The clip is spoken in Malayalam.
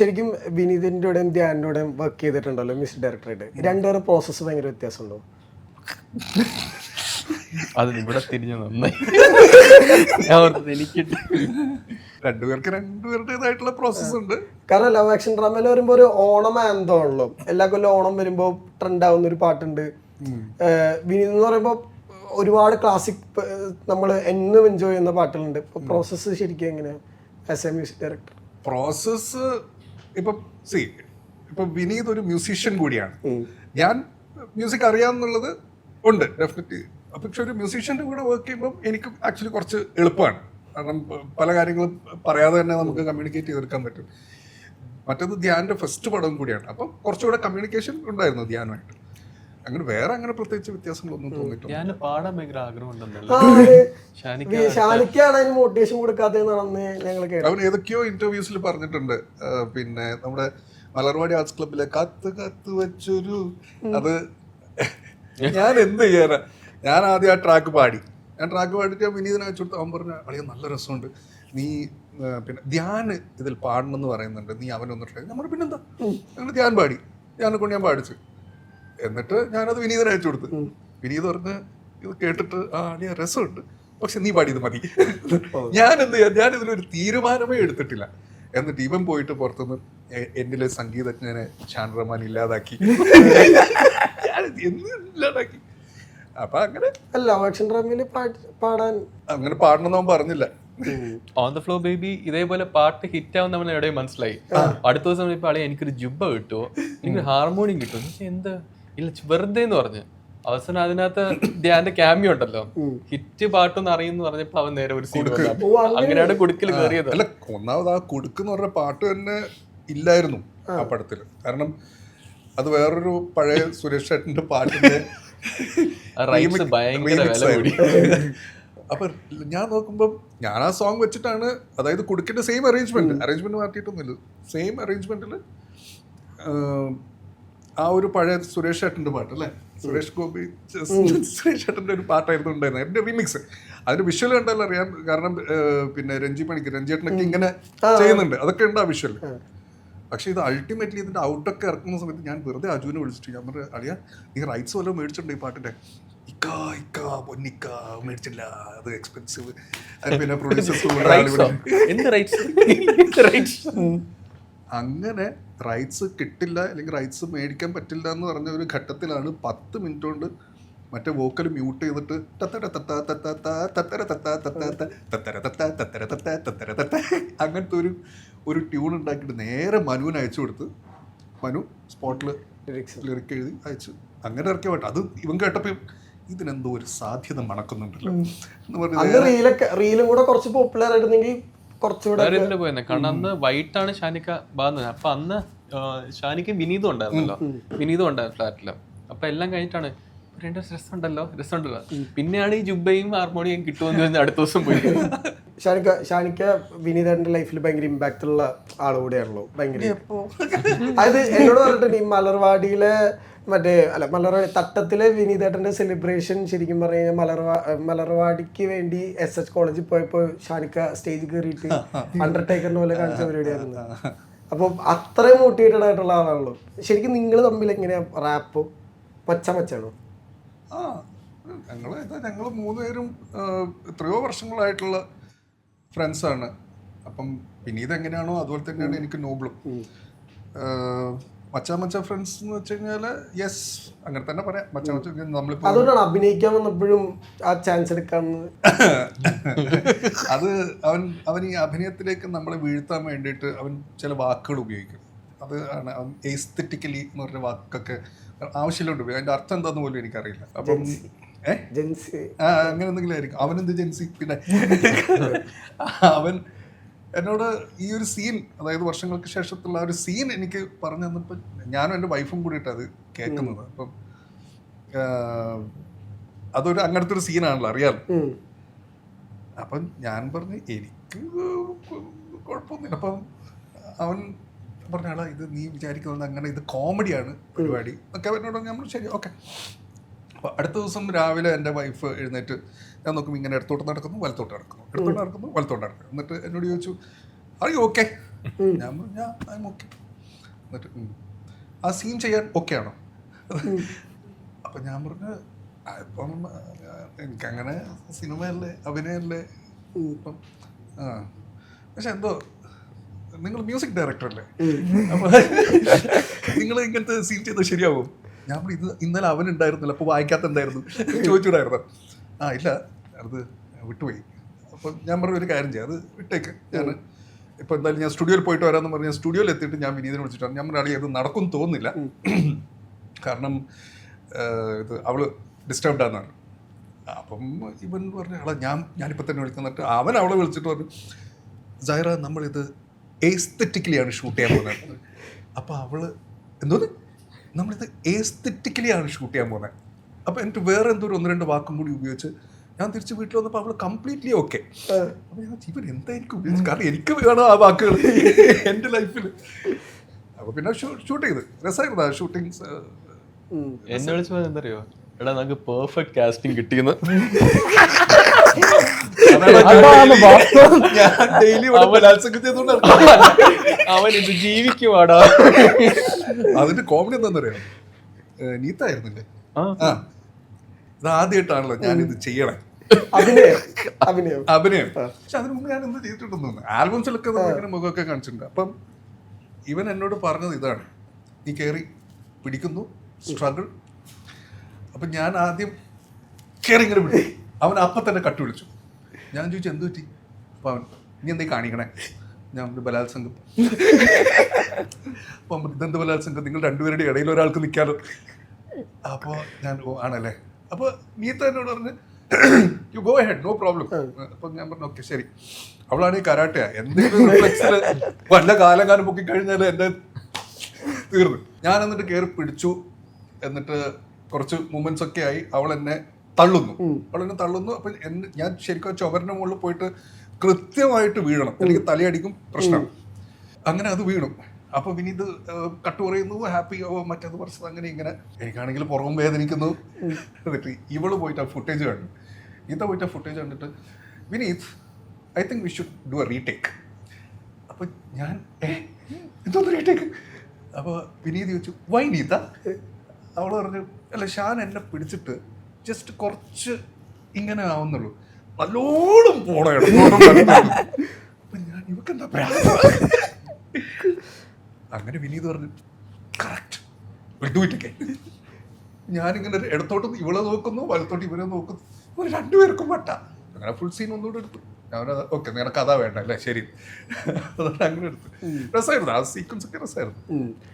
ശരിക്കും വിനീതിന്റെ കൂടെയും ധ്യാനിന്റെ കൂടെയും വർക്ക് ചെയ്തിട്ടുണ്ടല്ലോ മിസ് ഡയറക്ടറായിട്ട് രണ്ടുപേരും പ്രോസസ്സ് ഭയങ്കര വ്യത്യാസമുണ്ടോ? അത് ഇവിടെ തിരിഞ്ഞു നന്നായി ഞാൻ ഓർത്തത് എനിക്ക് രണ്ടുപേർക്ക് രണ്ടുപേരുടേതായിട്ടുള്ള പ്രോസസ്സ് ഉണ്ട്. കാരണം ലവ് ആക്ഷൻ ഡ്രാമയിൽ വരുമ്പോൾ ഒരു ഓണം ആന്തോ ആണല്ലോ എല്ലാ കൊല്ലം ഓണം വരുമ്പോൾ ട്രെൻഡ് ആവുന്ന ഒരു പാട്ടുണ്ട്. വിനീത് എന്ന് പറയുമ്പോൾ ഒരുപാട് ക്ലാസിക് നമ്മൾ എന്നും എൻജോയ് ചെയ്യുന്ന പാട്ടുകളുണ്ട്. പ്രോസസ്സ് ശരിക്കും എങ്ങനെയാണ് as a music director process ഇപ്പൊ സി ഇപ്പൊ വിനീത് ഒരു മ്യൂസീഷ്യൻ കൂടിയാണ്. ഞാൻ മ്യൂസിക് അറിയാമെന്നുള്ളത് ഉണ്ട് ഡെഫിനറ്റ്ലി പക്ഷെ ഒരു മ്യൂസീഷ്യന്റെ കൂടെ വർക്ക് ചെയ്യുമ്പോൾ എനിക്ക് ആക്ച്വലി കുറച്ച് എളുപ്പമാണ്. കാരണം പല കാര്യങ്ങളും പറയാതെ തന്നെ നമുക്ക് കമ്മ്യൂണിക്കേറ്റ് ചെയ്തെടുക്കാൻ പറ്റും. മറ്റേത് ധ്യാന്റെ ഫസ്റ്റ് പടം കൂടിയാണ്. അപ്പം കുറച്ചുകൂടെ കമ്മ്യൂണിക്കേഷൻ ഉണ്ടായിരുന്നു ധ്യാനുമായിട്ട്. അങ്ങനെ വേറെ അങ്ങനെ പ്രത്യേകിച്ച് വ്യത്യാസങ്ങളൊന്നും തോന്നിയിട്ടില്ല. ഞാൻ പാടാൻ ഭയങ്കര മോട്ടിവേഷൻ കൊടുക്കാത്തതെന്നാണെന്ന് ഞങ്ങൾ അവൻ ഏതൊക്കെയോ ഇന്റർവ്യൂസിൽ പറഞ്ഞിട്ടുണ്ട്. പിന്നെ നമ്മുടെ മലർവാടി ആർട്സ് ക്ലബിലെ കത്ത് കത്ത് വെച്ചൊരു അത് ഞാൻ എന്ത് ചെയ്യാനാ? ഞാൻ ആദ്യം ആ ട്രാക്ക് പാടി. ഞാൻ ട്രാക്ക് പാടിയിട്ട് ഞാൻ വിനീതനെ വെച്ചു കൊടുത്തു അവൻ പറഞ്ഞു അളിയ നല്ല രസമുണ്ട്. നീ പിന്നെ ധ്യാൻ ഇതിൽ പാടണം എന്ന് പറയുന്നുണ്ട്. നീ അവനൊന്ന് ട്രൈ നമ്മൾ പിന്നെന്താ അങ്ങനെ ധ്യാൻ പാടി. ധ്യാനെ കൊണ്ട് ഞാൻ പാടിച്ചു. എന്നിട്ട് ഞാനത് വിനീതനെ അയച്ചു കൊടുത്തു. വിനീത് പറഞ്ഞ് ഇത് കേട്ടിട്ട് ആ അളിയ രസമുണ്ട്. പക്ഷെ നീ പാടിയത് മതി. ഞാൻ എന്ത് ചെയ്യാം? ഞാൻ ഇതിലൊരു തീരുമാനമേ എടുത്തിട്ടില്ല. എന്നിട്ട് ഇവൻ പോയിട്ട് പുറത്തുനിന്ന് എന്നിലെ സംഗീതജ്ഞനെ ഷാൻ റഹ്മാൻ ഇല്ലാതാക്കി ഇല്ലാതാക്കി? അപ്പൊ അങ്ങനെ അല്ല ആക്ഷൻ പാടാൻ അങ്ങനെ പാടണമെന്ന് അവൻ പറഞ്ഞില്ല. ഓൺ ദ ഫ്ലോ ബേബി ഇതേപോലെ പാട്ട് ഹിറ്റ് ആവുന്ന നമ്മൾ എവിടെയും മനസ്സിലായി അടുത്ത ദിവസം ഇപ്പൊ അളിയ എനിക്കൊരു ജുബ്ബ കിട്ടുമോ എനിക്കൊരു ഹാർമോണിയം കിട്ടുമോ എന്ത്? ഇല്ല വെറുതെ എന്ന് പറഞ്ഞു. അവസാനം അതിനകത്ത് ധ്യാന്റെ ക്യാമ്യം ഉണ്ടല്ലോ. ഹിറ്റ് പാട്ടും അറിയുന്നു പറഞ്ഞപ്പോ അവൻ നേരെ ഒരു സീൻ അങ്ങനെയാണ് കുടുക്കൽ കയറിയത് അല്ല ഒന്നാമത് ആ കുടുക്കെന്ന് പറഞ്ഞ പാട്ട് തന്നെ ഇല്ലായിരുന്നു ആ. പടത്തിൽ കാരണം അത് വേറൊരു പഴയ സുരേഷ് ചേട്ടന്റെ പാട്ടിന്റെ അപ്പൊ ഞാൻ നോക്കുമ്പോൾ ഞാൻ ആ സോങ് വെച്ചിട്ടാണ് അതായത് കുടുക്കിന്റെ സെയിം അറേഞ്ച്മെന്റ് അറേഞ്ച്മെന്റ് മാറ്റിയിട്ടൊന്നുമില്ല. സെയിം അറേഞ്ച്മെന്റിൽ ആ ഒരു പഴയ സുരേഷ് ഏട്ടന്റെ പാട്ട് അല്ലേ? സുരേഷ് ഗോപി സുരേഷ് ഏട്ടന്റെ ഒരു പാട്ടായിരുന്നു ഉണ്ടായിരുന്നത്. എന്റെ റിമിക്സ് അതിന്റെ വിഷ്വൽ കണ്ടാലും അറിയാം. കാരണം പിന്നെ രഞ്ജി പണിക്ക് രഞ്ജി ഏട്ടനൊക്കെ ഇങ്ങനെ ചെയ്യുന്നുണ്ട്. അതൊക്കെ ഉണ്ട് ആ വിഷ്വൽ പക്ഷെ ഇത് അൾട്ടിമേറ്റ്ലി ഇതിന്റെ ഔട്ടൊക്കെ ഇറക്കുന്ന സമയത്ത് ഞാൻ വെറുതെ അജുവിനെ വിളിച്ചിട്ട് ഞാൻ പറഞ്ഞു അളിയ നീ റൈറ്റ്സ് വല്ലതും മേടിച്ചിട്ടുണ്ട് ഈ പാട്ടിന്റെ ഇക്ക ഇക്ക പൊന്നിക്ക മേടിച്ചില്ല അത് എക്സ്പെൻസീവ് പിന്നെ പ്രൊഡ്യൂസേഴ്സ് അങ്ങനെ റൈറ്റ്സ് കിട്ടില്ല അല്ലെങ്കിൽ റൈറ്റ്സ് മേടിക്കാൻ പറ്റില്ല എന്ന് പറഞ്ഞ ഒരു ഘട്ടത്തിലാണ് പത്ത് മിനിറ്റ് കൊണ്ട് മറ്റേ വോക്കൽ മ്യൂട്ട് ചെയ്തിട്ട് തത്തര തത്ത തത്ത തത്തര തത്ത തത്ത തത്തര തത്ത തത്തര തത്ത തത്തര തത്ത അങ്ങനത്തെ ഒരു ഒരു ട്യൂൺ ഉണ്ടാക്കിയിട്ട് നേരെ മനുവിന് അയച്ചു കൊടുത്ത് മനു സ്പോട്ടിൽ ലിറിക്സ് ലിറിക്ക് എഴുതി അയച്ചു. അങ്ങനെ ഇറക്കിയ പാട്ട്. അത് ഇവൻ കേട്ടപ്പോൾ ഇതിനെന്തോ ഒരു സാധ്യത മണക്കുന്നുണ്ടല്ലോ. എന്ന് പറഞ്ഞ് റീലും കൂടെ കുറച്ച് പോപ്പുലർ ആയിരുന്നെങ്കിൽ കുറച്ചുകൂടെ പോയെന്നെ കാരണം അന്ന് വൈകിട്ടാണ് ഷാനിക്ക ബാന്ന്. അപ്പൊ അന്ന് ഷാനിക്ക് വിനീതം ഉണ്ടായിരുന്നല്ലോ. വിനീതം ഉണ്ടായിരുന്നു ഫ്ലാറ്റിൽ അപ്പൊ എല്ലാം കഴിഞ്ഞിട്ടാണ് രണ്ട് രസമുണ്ടല്ലോ? രസമുണ്ടല്ലോ. പിന്നെയാണ് ഈ ജുബയും ഹാർമോണിയും കിട്ടുമെന്ന് അടുത്ത ദിവസം പോയി. ഷാനിക്ക ഷാനിക്ക വിനീതന്റെ ലൈഫിൽ ഭയങ്കര ഇമ്പാക്ട് ഉള്ള ആളുകൂടെയാണല്ലോ ഭയങ്കര അതായത് എന്നോട് പറഞ്ഞിട്ടുണ്ട് ഈ മലർവാടിയിലെ മറ്റേ അല്ല മലർവാടി തട്ടത്തിലെ വിനീതേട്ടന്റെ സെലിബ്രേഷൻ ശരിക്കും പറഞ്ഞു കഴിഞ്ഞാൽ മലർവാ മലർവാടിക്ക് വേണ്ടി എസ് എച്ച് കോളേജിൽ പോയപ്പോൾ ഷാനിക്ക സ്റ്റേജ് കയറിയിട്ട് അണ്ടർടേക്കറിനെ പോലെ കാണിച്ച പരിപാടിയായിരുന്നു. അപ്പോൾ അത്രയും മോട്ടിവേറ്റഡ് ആയിട്ടുള്ള ആളാണല്ലോ. ശരിക്കും നിങ്ങൾ തമ്മിൽ എങ്ങനെയാ റാപ്പ് മച്ച മച്ചാണോ ആ ഞങ്ങൾ ഞങ്ങൾ മൂന്നുപേരും പേരും എത്രയോ വർഷങ്ങളായിട്ടുള്ള ഫ്രണ്ട്സാണ് അപ്പം പിന്നീത് എങ്ങനെയാണോ അതുപോലെ തന്നെയാണ് എനിക്ക് നോബിളും മച്ചാ മച്ച ഫ്രണ്ട്സ് എന്ന് വെച്ച് കഴിഞ്ഞാൽ യെസ് അങ്ങനെ തന്നെ പറയാം. മച്ചാ മച്ച നമ്മളിപ്പോൾ അതുകൊണ്ടാണ് അഭിനയിക്കാൻ വന്നപ്പോഴും ആ ചാൻസ് എടുക്കാന്ന്. അത് അവൻ അവൻ ഈ അഭിനയത്തിലേക്ക് നമ്മളെ വീഴ്ത്താൻ വേണ്ടിയിട്ട് അവൻ ചില വാക്കുകൾ ഉപയോഗിക്കും. അത് ആണ് അവൻ എസ്തെറ്റിക്കലി എന്ന് പറഞ്ഞ വാക്കൊക്കെ ആവശ്യമുണ്ട്. അതിന്റെ അർത്ഥം എന്താന്ന് പോലും എനിക്കറിയില്ല. അപ്പം ഏഹ് ജെൻസി. ആ അങ്ങനെ എന്തെങ്കിലും ആയിരിക്കും. അവനെന്ത് ജെൻസി? പിന്നെ അവൻ എന്നോട് ഈ ഒരു സീൻ അതായത് വർഷങ്ങൾക്ക് ശേഷത്തുള്ള ഒരു സീൻ എനിക്ക് പറഞ്ഞു തന്നപ്പോൾ ഞാനും എന്റെ വൈഫും കൂടിയിട്ട് അത് കേൾക്കുന്നത്. അപ്പം അതൊരു അങ്ങനത്തെ ഒരു സീനാണല്ലോ അറിയാലോ? ഉം. അപ്പം ഞാൻ പറഞ്ഞു എനിക്ക് കുഴപ്പമൊന്നുമില്ല. അപ്പം അവൻ പറഞ്ഞാളാ ഇത് നീ വിചാരിക്കുന്നത് അങ്ങനെ ഇത് കോമഡിയാണ് പരിപാടി. ഒക്കെ അവനോട് നമ്മൾ ശരി ഓക്കെ അപ്പോൾ അടുത്ത ദിവസം രാവിലെ എന്റെ വൈഫ് എഴുന്നേറ്റ് ഞാൻ നോക്കുമ്പോൾ ഇങ്ങനെ ഇടത്തോട്ട് നടക്കുന്നു വലത്തോട്ട് നടക്കുന്നു. ഇടത്തോട്ട് നടക്കുന്നു വലത്തോട്ട് നടക്കുന്നു. എന്നിട്ട് എന്നോട് ചോദിച്ചു അറിയോ ഓക്കെ ഞാൻ പറഞ്ഞു ഞാൻ ഓക്കെ okay." എന്നിട്ട്. ആ സീൻ ചെയ്യാൻ ഓക്കെ ആണോ? അപ്പം ഞാൻ പറഞ്ഞു "ആ, ഇപ്പം എനിക്കങ്ങനെ സിനിമയല്ലേ അഭിനയല്ലേ? ഇപ്പം ആ പക്ഷെ എന്തോ നിങ്ങൾ മ്യൂസിക് ഡയറക്ടർ അല്ലേ? അപ്പോൾ നിങ്ങൾ ഇങ്ങനത്തെ സീൻ ചെയ്താൽ ശരിയാവും. ഞാൻ ഇത് ഇന്നലെ അവൻ ഉണ്ടായിരുന്നില്ല അപ്പോൾ വായിക്കാത്ത എന്തായിരുന്നു ചോദിച്ചൂടായിരുന്നു ആ ഇല്ല അത് വിട്ടുപോയി. അപ്പം ഞാൻ പറഞ്ഞു ഒരു കാര്യം ചെയ്യാം അത് വിട്ടേക്ക്. ഞാൻ ഇപ്പോൾ എന്തായാലും ഞാൻ സ്റ്റുഡിയോയിൽ പോയിട്ട് വരാമെന്ന് പറഞ്ഞ് സ്റ്റുഡിയോയിൽ എത്തിയിട്ട് ഞാൻ വിനീതിനെ വിളിച്ചിട്ടാണ്. ഞാൻ പറഞ്ഞു അത് നടക്കും തോന്നുന്നില്ല. കാരണം ഇത് അവൾ ഡിസ്റ്റർബ്ഡ് ആണെന്നാണ് അപ്പം ഇവൻ പറഞ്ഞു ആളെ ഞാൻ ഞാനിപ്പോൾ തന്നെ വിളിക്കുന്നിട്ട് അവൻ അവളെ വിളിച്ചിട്ട് പറഞ്ഞു സൈറ നമ്മളിത് എസ്തെറ്റിക്കലിയാണ് ഷൂട്ട് ചെയ്യാൻ പോകുന്നത്. അപ്പോൾ അവൾ എന്തോന്ന്? നമ്മളിത് എസ്തെറ്റിക്കലി ആണ് ഷൂട്ട് ചെയ്യാൻ പോകുന്നത് അപ്പോൾ എനിക്ക് വേറെ എന്തോ ഒരു ഒന്ന് രണ്ട് വാക്കും കൂടി ഉപയോഗിച്ച് ഞാൻ തിരിച്ച് വീട്ടിൽ വന്നപ്പോൾ അവൾ കംപ്ലീറ്റ്ലി ഓക്കെ അപ്പോൾ ഞാൻ ഇവൻ എന്തായിരിക്കും ഉപയോഗിച്ചു കാരണം എനിക്ക് വേണം ആ വാക്കുകൾ എന്റെ ലൈഫിൽ അപ്പോൾ പിന്നെ ഷൂട്ട് ചെയ്ത്. രസമായിരുന്നു ആ ഷൂട്ടിങ്സ് എന്നെ വിളിച്ചു പറഞ്ഞ എന്തറിയോ എടാ നമുക്ക് പെർഫെക്റ്റ് കാസ്റ്റിംഗ് കിട്ടിയെന്ന്. അവൻ ഇത് ജീവിക്കുവാടാ. അതിന്റെ കോമഡി എന്താണെന്നറിയാം നീത്തായിരുന്നില്ലേ ഇത് ആദ്യമായിട്ടാണല്ലോ ഞാനിത് ചെയ്യണേ. അഭിനയം. അഭിനയം. അഭിനയം. പക്ഷെ അതിന് മുമ്പ് ഞാൻ എന്ത് ചെയ്തിട്ടുണ്ടെന്ന് തോന്നുന്നു. ആൽബംസിലൊക്കെ നമ്മളിങ്ങനെ മുഖമൊക്കെ കാണിച്ചിട്ടുണ്ട്. അപ്പം ഇവൻ എന്നോട് പറഞ്ഞത് ഇതാണ്. നീ കയറി പിടിക്കുന്നു സ്ട്രഗിൾ അപ്പം ഞാൻ ആദ്യം കയറി ഇങ്ങനെ വിട്ടു അവൻ അപ്പം തന്നെ കട്ട് വിളിച്ചു. ഞാൻ ചോദിച്ചു എന്ത് പറ്റി? അപ്പം അവൻ നീ എന്തേ കാണിക്കണേ? ഞാൻ ബലാത്സംഗം. അപ്പം ഇതെന്ത് ബലാത്സംഗം? നിങ്ങൾ രണ്ടുപേരുടെ ഇടയിൽ ഒരാൾക്ക് നിൽക്കാലോ അപ്പോൾ ഞാൻ ഓ ആണല്ലേ. അപ്പോൾ നീ തന്നോട് പറഞ്ഞ് you go ahead no problem അപ്പം ഞാൻ പറഞ്ഞു ഓക്കെ ശരി. അവളാണ് ഈ കരാട്ടയാ എന്തെങ്കിലും വല്ല കാലം കാലം പൊക്കി കഴിഞ്ഞാൽ എന്റെ തീർന്നു. ഞാൻ എന്നിട്ട് കയറി പിടിച്ചു. എന്നിട്ട് കുറച്ച് മൂമെന്റ്സ് ഒക്കെ ആയി. അവൾ എന്നെ തള്ളുന്നു. അവൾ തള്ളുന്നു. അപ്പം ഞാൻ ശരിക്കും ചുവരിന്റെ മുകളിൽ പോയിട്ട് കൃത്യമായിട്ട് വീഴണം. എനിക്ക് തലയടിക്കും പ്രശ്നം. അങ്ങനെ അത് വീണു. അപ്പൊ ഇത് കട്ട് പറയുന്നു ഹാപ്പി ആവോ മറ്റേത് പ്രശ്നം അങ്ങനെ ഇങ്ങനെ. എനിക്കാണെങ്കിൽ പുറം വേദനിക്കുന്നു. എന്നിട്ട് ഇവൾ പോയിട്ട് ആ ഫുട്ടേജ് കണ്ടു. ഇതാ പോയിട്ട് ആ ഫുട്ടേജ് കണ്ടിട്ട് Vineeth I think we should do a retake അപ്പൊ ഞാൻ ഇതൊന്ന് റീടേക്ക് അപ്പൊ വിനീത് ചോദിച്ചു വൈ നീത? അവൾ പറഞ്ഞു അല്ല ഷാൻ എന്നെ പിടിച്ചിട്ട് ജസ്റ്റ് കുറച്ച് ഇങ്ങനെ ആവുന്നുള്ളൂ. നല്ലോണം പോണോ അപ്പൊ ഞാൻ ഇവക്കെന്താ? അങ്ങനെ വിനീത് പറഞ്ഞു കറക്റ്റ് ഡു ഇറ്റ് ഞാനിങ്ങനെ ഇടത്തോട്ട് ഇവളെ നോക്കുന്നു വലത്തോട്ട് ഇവരെ നോക്കുന്നു. ഇവർ രണ്ടുപേർക്കും വട്ട. അങ്ങനെ ഫുൾ സീൻ ഒന്നുകൂടെ എടുത്തു. ഞാൻ ഓക്കെ നിനക്ക് അതാ വേണ്ട അല്ലേ? ശരി. അതുകൊണ്ട് അങ്ങനെ എടുത്തു രസമായിരുന്നു. ആ സീക്വൻസ് ഒക്കെ രസമായിരുന്നു.